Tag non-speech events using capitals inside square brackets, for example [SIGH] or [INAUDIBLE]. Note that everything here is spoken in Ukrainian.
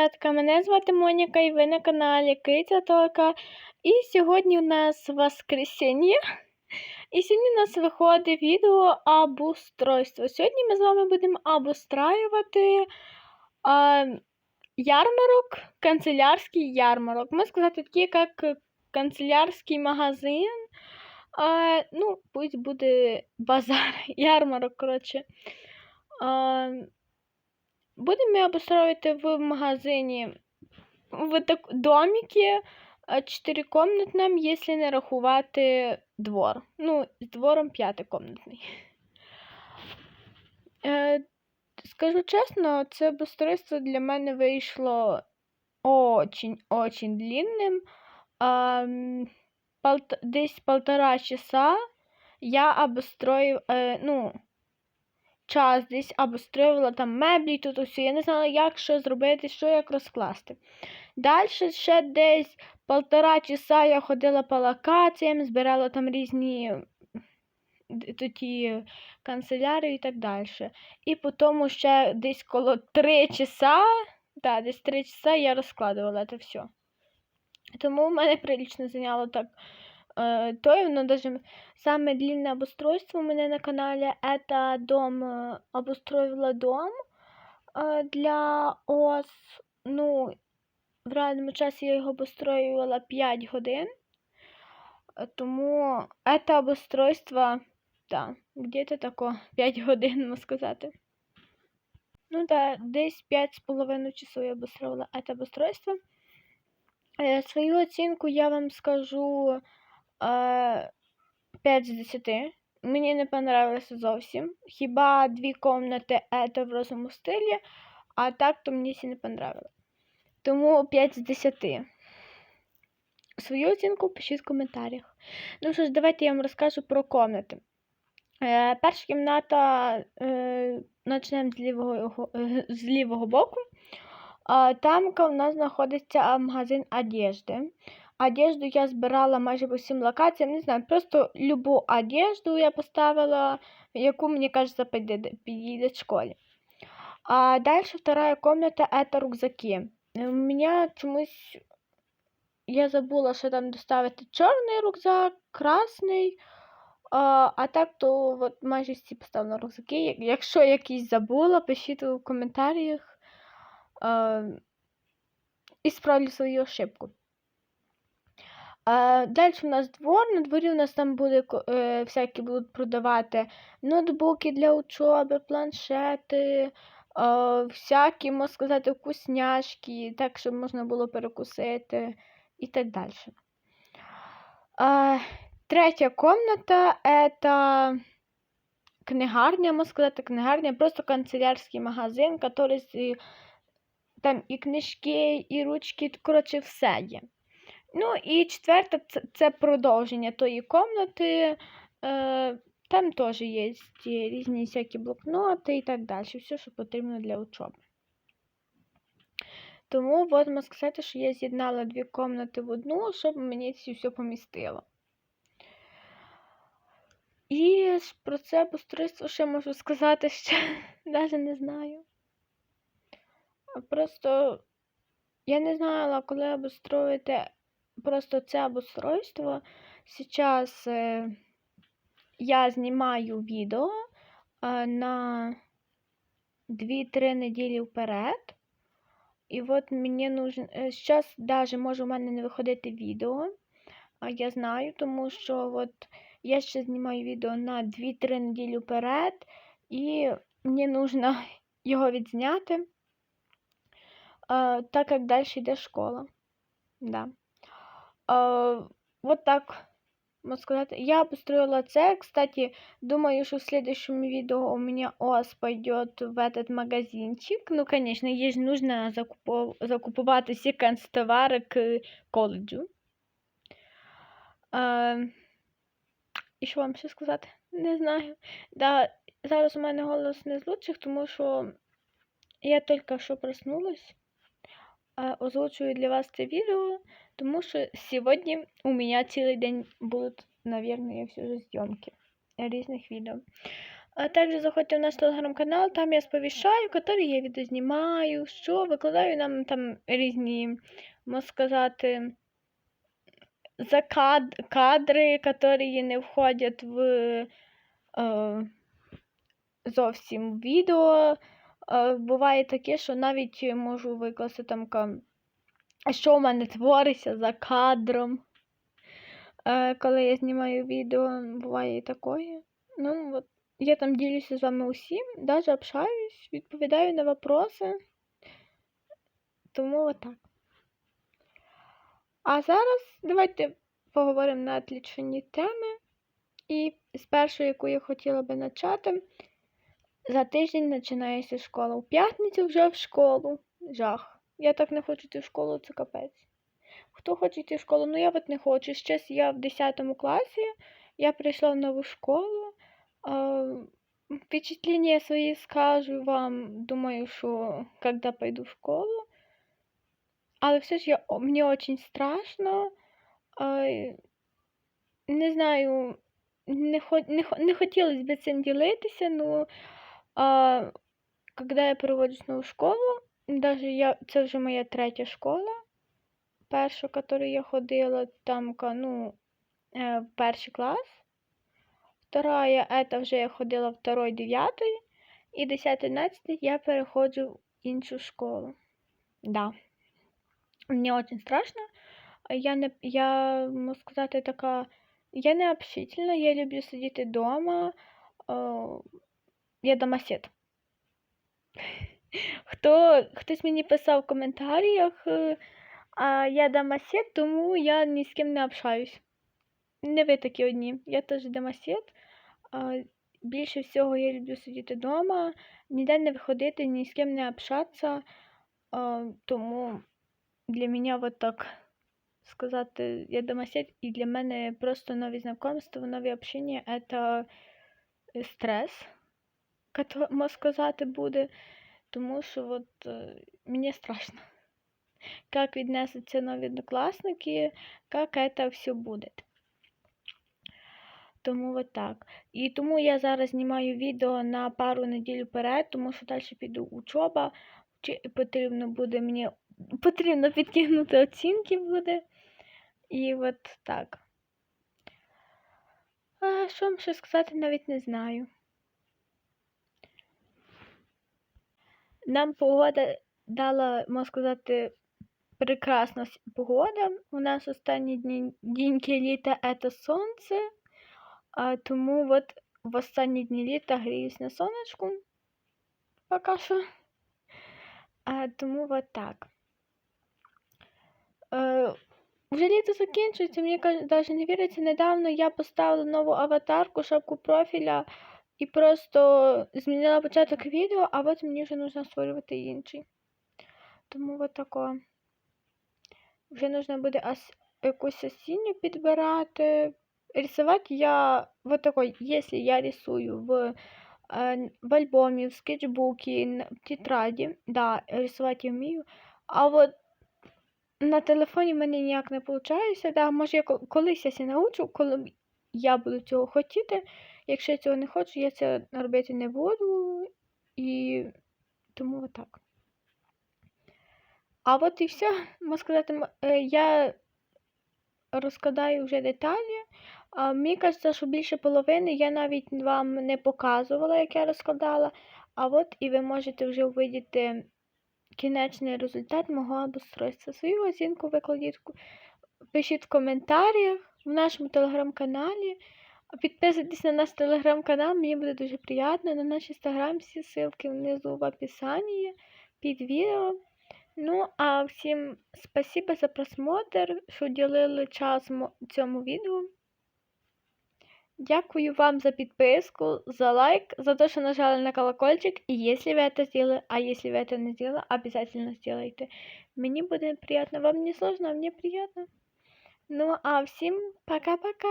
дівчатка! Мене звати Моніка і ви на каналі Киця Тока. І сьогодні у нас воскресіння. І сьогодні у нас виходить відео обустройство. Сьогодні ми з вами будемо обустраювати а, ярмарок, канцелярський ярмарок. Можна сказати, такий, як канцелярський магазин. А, ну, пусть буде базар, [LAUGHS] ярмарок, коротше. А, Будемо обустроювати в магазині в так, доміки чотирикомнатному, якщо не рахувати двор. Ну, з двором п'ятикомнатний. Е, [LAUGHS] скажу чесно, це обустройство для мене вийшло очень-очень длинним. А, полт... Десь полтора часа я обустроїв, е, ну, час десь обустроювала там меблі, тут усе. Я не знала, як що зробити, що як розкласти. Далі ще десь полтора часа я ходила по локаціям, збирала там різні тоді канцелярії і так далі. І потім ще десь коло три часа, да, десь три часа я розкладувала це все. Тому в мене прилично зайняло так. Э, то ну, даже самое длинное обустройство у меня на канале это дом, э, обустроила дом э, для ОС. Ну, в реальному часі я його обустроювала 5 годин. Тому це обустройство, да, где-то тако [LAUGHS] 5 годин, можна сказати. Ну да, десь 5,5 часу я обустроила это обустройство. Свою оцінку я вам скажу 5 з 10. Мені не понравилося зовсім. Хіба дві комнати це в розуму стилі, а так то мені всі не понравилось. Тому 5 з 10. Свою оцінку пишіть в коментарях. Ну що ж, давайте я вам розкажу про комнати. Е, перша кімната е, почнемо з лівого, е, з лівого боку. Е, там у нас знаходиться магазин одежди. Одежду я збирала майже по всім локаціям, не знаю, просто любу одежду я поставила, яку, мені кажется, підійде в школі. А далі вторая комната это рюкзаки. У мене чомусь я забула, що там доставити чорний рюкзак, красний. А а так, то от майже всі поставила рюкзаки. Якщо якийсь забула, пишіть у коментарях а, і справлю свою ошибку. Далі у нас двор, на дворі у нас там буде е, всякі будуть продавати ноутбуки для учоби, планшети, е, всякі, можна сказати, вкусняшки, так, щоб можна було перекусити і так далі. Е, третя комната це книгарня, можна сказати, книгарня, просто канцелярський магазин, який там і книжки, і ручки, коротше, все є. Ну і четверта це, продовження тої комнати. Е, Там теж є різні всякі блокноти і так далі. Все, що потрібно для учоби. Тому от можна сказати, що я з'єднала дві комнати в одну, щоб мені це все помістило. І про це постройство ще можу сказати, [LAUGHS] ще навіть не знаю. Просто я не знала, коли обустроїти просто це обустройство. Сейчас э, я знімаю відео э, на 2-3 неділі вперед. І от мені нужно. Зараз навіть може у мене не виходити відео. А я знаю, тому що от я ще знімаю відео на 2-3 неділі вперед, і мені потрібно [LAUGHS] його відзняти, так як далі йде школа. Да. А, вот так можно сказать. Я построила це. Кстати, думаю, что в следующем видео у меня ОАС пойдет в этот магазинчик. Ну, конечно, ей нужно закупов... закупувати всі канцтовари к коледжу. А, і що вам ще сказати? Не знаю. Да, Зараз у мене голос не з лучших, тому що я тільки що проснулась. Озвучую для вас це відео. Тому що сьогодні у мене цілий день будуть, наверное, все же зйомки різних відео. А также заходьте в наш телеграм-канал, там я сповіщаю, які я відео знімаю, що викладаю нам там різні, можна сказати, за кадри, які не входять в е, зовсім відео. Буває таке, що навіть можу викласти там, що в мене твориться за кадром. Е, коли я знімаю відео, буває і таке. Ну, от, я там ділюся з вами усім, навіть общаюсь, відповідаю на вопроси. Тому отак. А зараз давайте поговоримо на відлічені теми. І з першої, яку я хотіла би почати, за тиждень починається школа. У п'ятницю вже в школу. Жах. Я так не хочу йти в школу, це капець. Хто хоче йти в школу? Ну я от не хочу. Ще я в 10 класі, я прийшла в нову школу. Впечатления свои скажу вам, думаю, що когда пойду в школу. Але все ж я, мені очень страшно. Не знаю, не не, не хотілося б цим ділитися, ну а, коли я переводжусь в нову школу, даже я, це вже моя третя школа, перша, в яку я ходила, там, ну, в перший клас. Вторая, это вже я ходила второй, дев'ятий. І 10 11 я переходжу в іншу школу. Да. Мені очень страшно. Я не, я, можу сказати, така. Я не общительна, я люблю сидіти вдома. Я домосед. Хто, Хтось мені писав в коментарях, а я домосед, тому я ні з ким не общаюсь. Не ви такі одні. Я теж домосед. Більше всього я люблю сидіти вдома, ніде не виходити, ні з ким не общатися. Тому для мене вот так сказати, я домосед, і для мене просто нові знайомства, нові общення це стрес, можна сказати, буде. Тому що от, е, мені страшно, як віднесуться нові однокласники, як це все буде. Тому от так. І тому я зараз знімаю відео на пару неділь вперед, тому що далі піду учоба. Чи потрібно буде мені потрібно підтягнути оцінки буде. І от так. А що вам ще сказати, навіть не знаю. Нам погода дала, можна сказати, прекрасна погода. У нас останні дні діньки літа це сонце. А, Тому от в останні дні літа гріюсь на сонечку. Поки що. А, Тому от так. Е, вже літо закінчується, мені навіть не віриться. Недавно я поставила нову аватарку, шапку профіля і просто змінила початок відео, а от мені вже потрібно створювати інший. Тому от тако. Вже потрібно буде ос якусь осінню підбирати. Рисовать я вот такой, если я рисую в, э, в альбоме, в скетчбуке, в тетради, да, рисувати я вмію. А от на телефоні в мене ніяк не виходить. Да, може, я колись я научу, коли я буду цього хотіти. Якщо я цього не хочу, я це робити не буду. І тому отак. А от і все, можна сказати, е, я розкладаю вже деталі. Мені кажеться, що більше половини я навіть вам не показувала, як я розкладала. А от і ви можете вже увидіти кінечний результат мого обустройства. Свою оцінку викладіть, пишіть в коментарях в нашому телеграм-каналі. Підписуйтесь на наш телеграм-канал, мені буде дуже приємно. На наш інстаграм всі ссылки внизу в описанні під відео. Ну, а всім спасибо за просмотр, що ділили час цьому відео. Дякую вам за підписку, за лайк, за то, что нажали на колокольчик. И если вы это сделали, а если вы это не сделали, обязательно сделайте. Мне будет приятно. Вам не сложно, а мне приятно. Ну, а всем пока-пока!